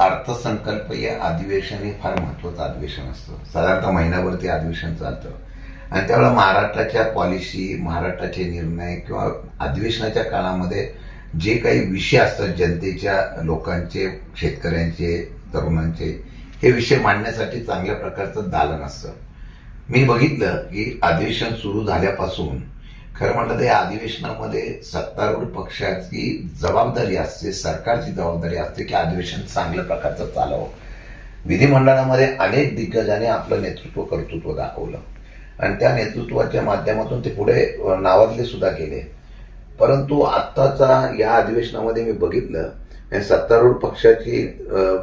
अर्थसंकल्पीय अधिवेशन हे फार महत्वाचं अधिवेशन असतं. साधारणतः महिन्याभर ते अधिवेशन चालतं. आणि त्यावेळेला महाराष्ट्राच्या पॉलिसी महाराष्ट्राचे निर्णय किंवा अधिवेशनाच्या काळामध्ये जे काही विषय असतात जनतेच्या लोकांचे शेतकऱ्यांचे तरुणांचे हे विषय मांडण्यासाठी चांगल्या प्रकारचं दालन असतं. मी बघितलं की अधिवेशन सुरू झाल्यापासून खरं म्हटलं तर या अधिवेशनामध्ये सत्तारूढ पक्षाची जबाबदारी असते सरकारची जबाबदारी असते की अधिवेशन चांगल्या प्रकारचं चालावं. विधिमंडळामध्ये अनेक दिग्गजांनी आपलं नेतृत्व कर्तृत्व दाखवलं. आणि त्या नेतृत्वाच्या माध्यमातून ते पुढे नावाजले सुद्धा गेले परंतु आत्ताचा या अधिवेशनामध्ये मी बघितलं सत्तारूढ पक्षाची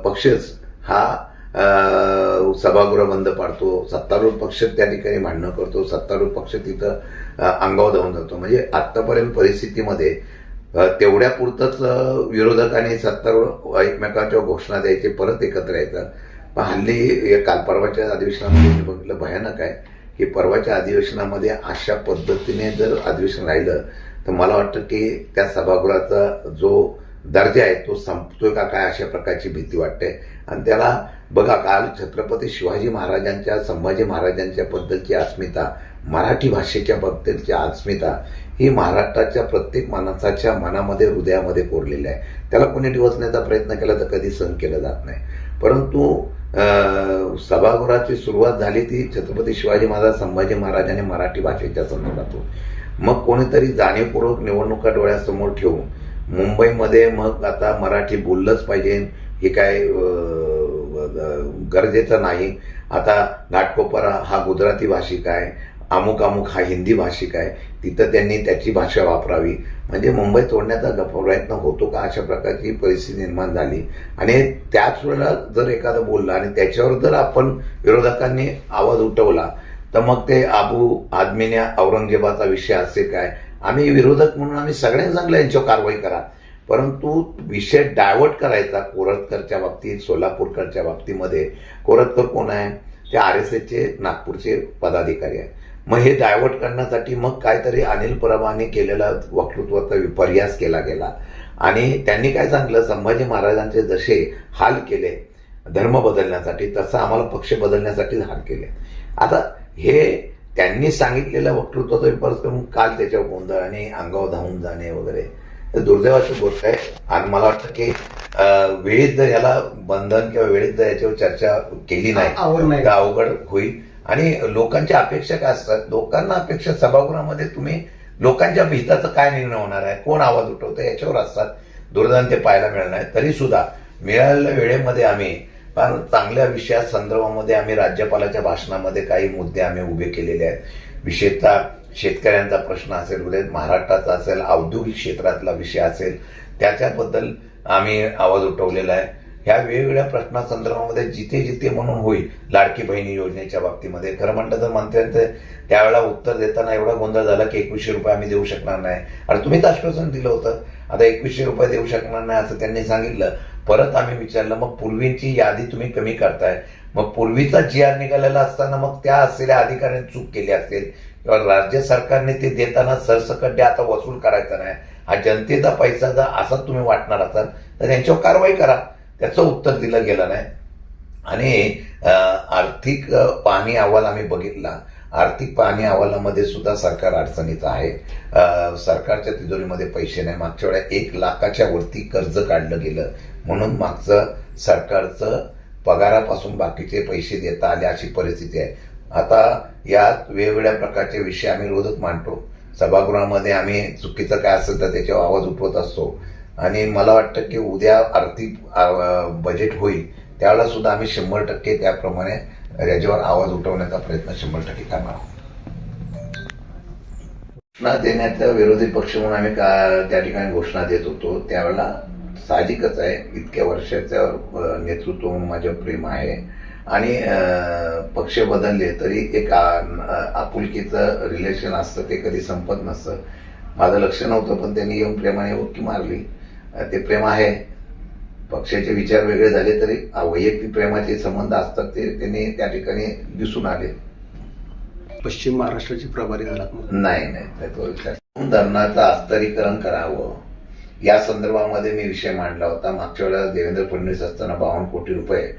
पक्षच हा सभागृह बंद पाडतो सत्तारूढ पक्ष त्या ठिकाणी भांडणं करतो सत्तारूढ पक्ष तिथं अंगावर धावून जातो. म्हणजे आतापर्यंत परिस्थितीमध्ये अ, तेवढ्या पुरतच विरोधकांनी सत्तारूढ एकमेकांच्या घोषणा द्यायचे परत एकत्र यायचं पण हल्ली या काल परवाच्या अधिवेशनामध्ये बघितलं भयानक आहे की परवाच्या अधिवेशनामध्ये अशा पद्धतीने जर अधिवेशन राहिलं तर मला वाटतं की त्या सभागृहाचा जो दर्जा आहे तो संपतोय का काय अशा प्रकारची भीती वाटते. आणि त्याला बघा काल छत्रपती शिवाजी महाराजांच्या संभाजी महाराजांच्या बद्दलची अस्मिता मराठी भाषेच्या बद्दलची अस्मिता ही महाराष्ट्राच्या प्रत्येक माणसाच्या मनामध्ये हृदयामध्ये कोरलेली आहे. त्याला कोणी डिवचण्याचा प्रयत्न केला तर कधी सहन केला जात नाही. परंतु सभागृहाची सुरुवात झाली ती छत्रपती शिवाजी महाराज संभाजी महाराजांनी मराठी भाषेच्या संदर्भातून. मग कोणीतरी जाणीवपूर्वक निवडणुका डोळ्यासमोर ठेवून मुंबईमध्ये मग आता मराठी बोललंच पाहिजे. हे काय गरजेचं नाही. आता घाटकोपरा हा गुजराती भाषिक आहे. अमुक अमुक हा हिंदी भाषिक आहे. तिथं त्यांनी त्याची भाषा वापरावी. म्हणजे मुंबई तोडण्याचा प्रयत्न होतो का अशा प्रकारची परिस्थिती निर्माण झाली. आणि त्याच वेळेला जर एखादं बोललं आणि त्याच्यावर जर आपण विरोधकांनी आवाज उठवला तर मग ते आबू आदमीने औरंगजेबाचा विषय असे काय? आम्ही विरोधक म्हणून आम्ही सगळ्यांनी सांगलं यांच्यावर कारवाई करा. परंतु विषय डायव्हर्ट करायचा कोरतकरच्या बाबतीत सोलापूरकरच्या बाबतीमध्ये. कोरतकर कोण आहे? ते आर एस एसचे नागपूरचे पदाधिकारी आहे मग हे डायव्हर्ट करण्यासाठी मग काहीतरी अनिल परबाने केलेला वक्तृत्वाचा विपर्यास केला गेला. आणि त्यांनी काय सांगलं संभाजी महाराजांचे जसे हाल केले धर्म बदलण्यासाठी तसं आम्हाला पक्ष बदलण्यासाठी हाल केले. आता हे त्यांनी सांगितलेल्या वक्तृत्वाचा विपर्यास करून काल त्याच्यावर गोंधळ आणि अंगावर धावून जाणे वगैरे. दुर्दैवाची गोष्ट आहे. आणि मला वाटतं की अं, वेळीच जर याला बंधन किंवा वेळीच जर याच्यावर चर्चा केली नाही तर अवघड होईल. आणि लोकांच्या अपेक्षा काय असतात? लोकांना अपेक्षा सभागृहामध्ये तुम्ही लोकांच्या हिताचा काय निर्णय होणार आहे? कोण आवाज उठवतं? याच्यावर असतात. दुर्दैवाने ते पाहायला मिळणार नाही. तरी सुद्धा मिळालेल्या वेळेमध्ये आम्ही फार चांगल्या विषया संदर्भामध्ये आम्ही राज्यपालाच्या भाषणामध्ये काही मुद्दे आम्ही उभे केलेले आहेत. विशेषतः शेतकऱ्यांचा प्रश्न असेल उद्या महाराष्ट्राचा असेल औद्योगिक क्षेत्रातला विषय असेल त्याच्याबद्दल आम्ही आवाज उठवलेला आहे. ह्या वेगवेगळ्या प्रश्नासंदर्भामध्ये जिथे जिथे म्हणून होईल लाडकी बहिणी योजनेच्या बाबतीमध्ये. खरं म्हणतं तर मंत्र्यांचं त्यावेळेला उत्तर देताना एवढा गोंधळ झाला की एकवीसशे रुपये आम्ही देऊ शकणार नाही. आणि तुम्हीच आश्वासन दिलं होतं. आता एकवीसशे रुपये देऊ शकणार नाही असं त्यांनी सांगितलं. परत आम्ही विचारलं मग पूर्वीची यादी तुम्ही कमी करताय. मग पूर्वीचा जी आर निघालेला असताना मग त्या असलेल्या अधिकाऱ्यांनी चूक केली असेल किंवा राज्य सरकारने ते देताना सरसकट द्या आता वसूल करायचा नाही. हा जनतेचा पैसा जर असा तुम्ही वाटणार असाल तर त्यांच्यावर कारवाई करा. त्याचं उत्तर दिलं गेलं नाही. आणि आर्थिक पाहणी अहवाल आम्ही बघितला. आर्थिक पाहणी अहवालामध्ये सुद्धा सरकार अडचणीचं आहे. सरकारच्या तिजोरीमध्ये पैसे नाही. मागच्या वेळेला एक लाखाच्या वरती कर्ज काढलं गेलं. म्हणून मागचं सरकारचं पगारापासून बाकीचे पैसे देता आले अशी परिस्थिती आहे. आता यात वेगवेगळ्या प्रकारचे विषय आम्ही रोजच मांडतो. सभागृहामध्ये आम्ही चुकीचं काय असेल तर त्याच्यावर आवाज उठवत असतो. आणि मला वाटतं की उद्या आर्थिक बजेट होईल त्यावेळेला सुद्धा आम्ही शंभर टक्के त्याप्रमाणे याच्यावर आवाज उठवण्याचा प्रयत्न शंभर टक्के करणार आहोत. घोषणा देण्याचा विरोधी पक्ष म्हणून आम्ही का त्या ठिकाणी घोषणा देत होतो. त्यावेळेला साहजिकच आहे. इतक्या वर्षाचं अं, नेतृत्व म्हणून माझं प्रेम आहे. आणि पक्ष बदलले तरी एक आपुलकीचं रिलेशन असतं ते कधी संपत नसतं. माझं लक्ष नव्हतं पण त्यांनी येऊन प्रेमाने उक्की मारली. ते प्रेम आहे. पक्षाचे विचार वेगळे झाले तरी वैयक्तिक प्रेमाचे संबंध असतात ते त्यांनी त्या ठिकाणी दिसून आले. पश्चिम महाराष्ट्राचे प्रभारी मग नाही नाही धरणाचं आस्तरीकरण करावं. या संदर्भामध्ये मी विषय मांडला होता. मागच्या वेळेला देवेंद्र फडणवीस असताना बावन्न कोटी रुपये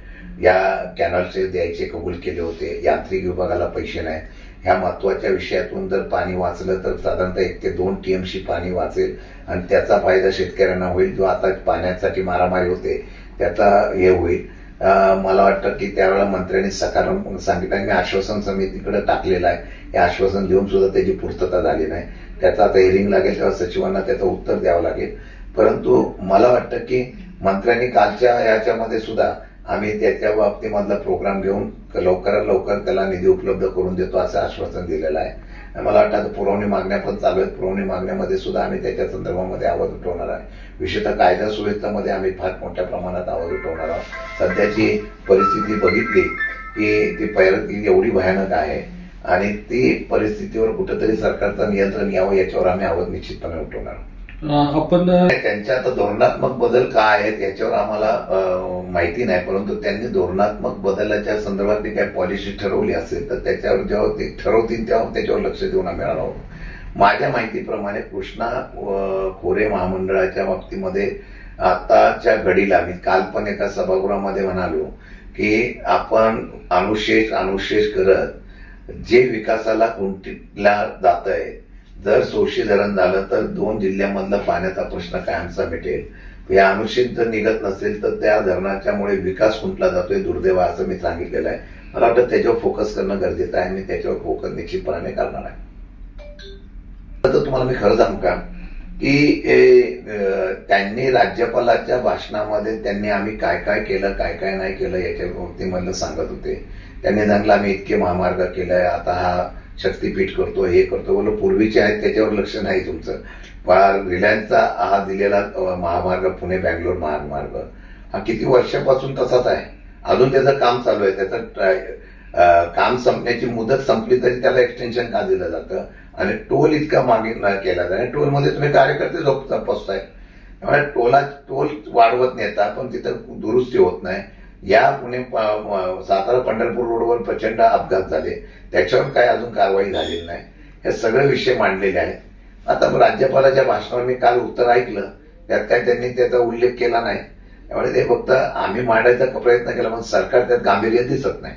या कॅनलचे द्यायचे कबूल केले होते. यांत्रिक विभागाला पैसे नाहीत. ह्या महत्त्वाच्या विषयातून जर पाणी वाचलं तर साधारणतः एक ते दोन टीएमसी पाणी वाचेल आणि त्याचा फायदा शेतकऱ्यांना होईल. जो आता पाण्यासाठी मारामारी होते त्याचा हे होईल. मला वाटतं की त्यावेळेला मंत्र्यांनी सकारात्मक सांगितलं आणि मी आश्वासन समितीकडे टाकलेलं आहे. हे आश्वासन देऊन सुद्धा त्याची पूर्तता झाली नाही. त्याचं आता हिअरिंग लागेल तेव्हा सचिवांना त्याचं उत्तर द्यावं लागेल. परंतु मला वाटतं की मंत्र्यांनी कालच्या याच्यामध्ये सुद्धा आम्ही त्याच्या बाबतीमधला प्रोग्राम घेऊन लवकरात लवकर त्याला निधी उपलब्ध करून देतो असं आश्वासन दिलेलं आहे. मला वाटतं आता पुरवणी मागण्या पण चालू आहेत. पुरवणी मागण्यामध्ये सुद्धा आम्ही त्याच्या संदर्भामध्ये आवाज उठवणार आहे. विशेषतः कायदा सुव्यवस्थेमध्ये आम्ही फार मोठ्या प्रमाणात आवाज उठवणार आहोत. सध्याची परिस्थिती बघितली की ती पैर एवढी भयानक आहे. आणि ती परिस्थितीवर कुठेतरी सरकारचं नियंत्रण यावं याच्यावर आम्ही आवाज निश्चितपणे उठवणार. आपण त्यांच्या आता धोरणात्मक बदल काय आहेत याच्यावर आम्हाला माहिती नाही परंतु त्यांनी धोरणात्मक बदलाच्या संदर्भात ती काही पॉलिसी ठरवली असेल तर त्याच्यावर जेव्हा ते ठरवतील तेव्हा त्याच्यावर लक्ष देऊन आम्ही आहोत. माझ्या माहितीप्रमाणे कृष्णा खोरे महामंडळाच्या बाबतीमध्ये आताच्या घडीला मी काल पण एका सभागृहामध्ये म्हणालो की आपण अनुशेष अनुशेष करत जे विकासाला कुंठीला जात आहे जर सोशी धरण झालं तर दोन जिल्ह्यामधला पाण्याचा प्रश्न कायमचा मिटेल. या अनुषित जर निघत नसेल तर त्या धरणाच्यामुळे विकास कुंटला जातोय दुर्दैव असं मी सांगितलेलं आहे. मला वाटतं त्याच्यावर फोकस करणं गरजेचं आहे मी त्याच्यावर फोकस निश्चितपणाने करणार आहे. तर तुम्हाला मी खरं सांगू का? की त्यांनी राज्यपालाच्या भाषणामध्ये त्यांनी आम्ही काय काय केलं काय काय नाही केलं याच्या बाबतीमधलं सांगत होते. त्यांनी चांगला आम्ही इतके महामार्ग केलाय आता हा शक्तीपीठ करतो हे करतो. बोल पूर्वीचे आहेत त्याच्यावर लक्ष नाही तुमचं. पण रिलायन्सचा हा दिलेला महामार्ग पुणे बँगलोर महामार्ग हा किती वर्षापासून तसाच आहे. अजून त्याचं काम चालू आहे. त्याचं ट्राय- काम संपण्याची मुदत संपली तरी त्याला एक्सटेन्शन का दिलं जातं? आणि टोल इतका मागे केला जातो आणि टोलमध्ये तुम्ही कार्यकर्ते झोप तपासताय त्यामुळे टोला टोल वाढवत नेता पण तिथं दुरुस्ती होत नाही. या पुणे प- सातारा पंढरपूर रोडवर प्रचंड अपघात झाले. त्याच्यावर काय अजून कारवाई झालेली नाही. हे सगळे विषय मांडलेले आहेत. आता राज्यपालाच्या भाषणावर मी काल उत्तर ऐकलं. त्यात काय त्यांनी त्याचा उल्लेख केला नाही. त्यामुळे ते फक्त आम्ही मांडायचा प्रयत्न केला पण सरकार त्यात गांभीर्य दिसत नाही.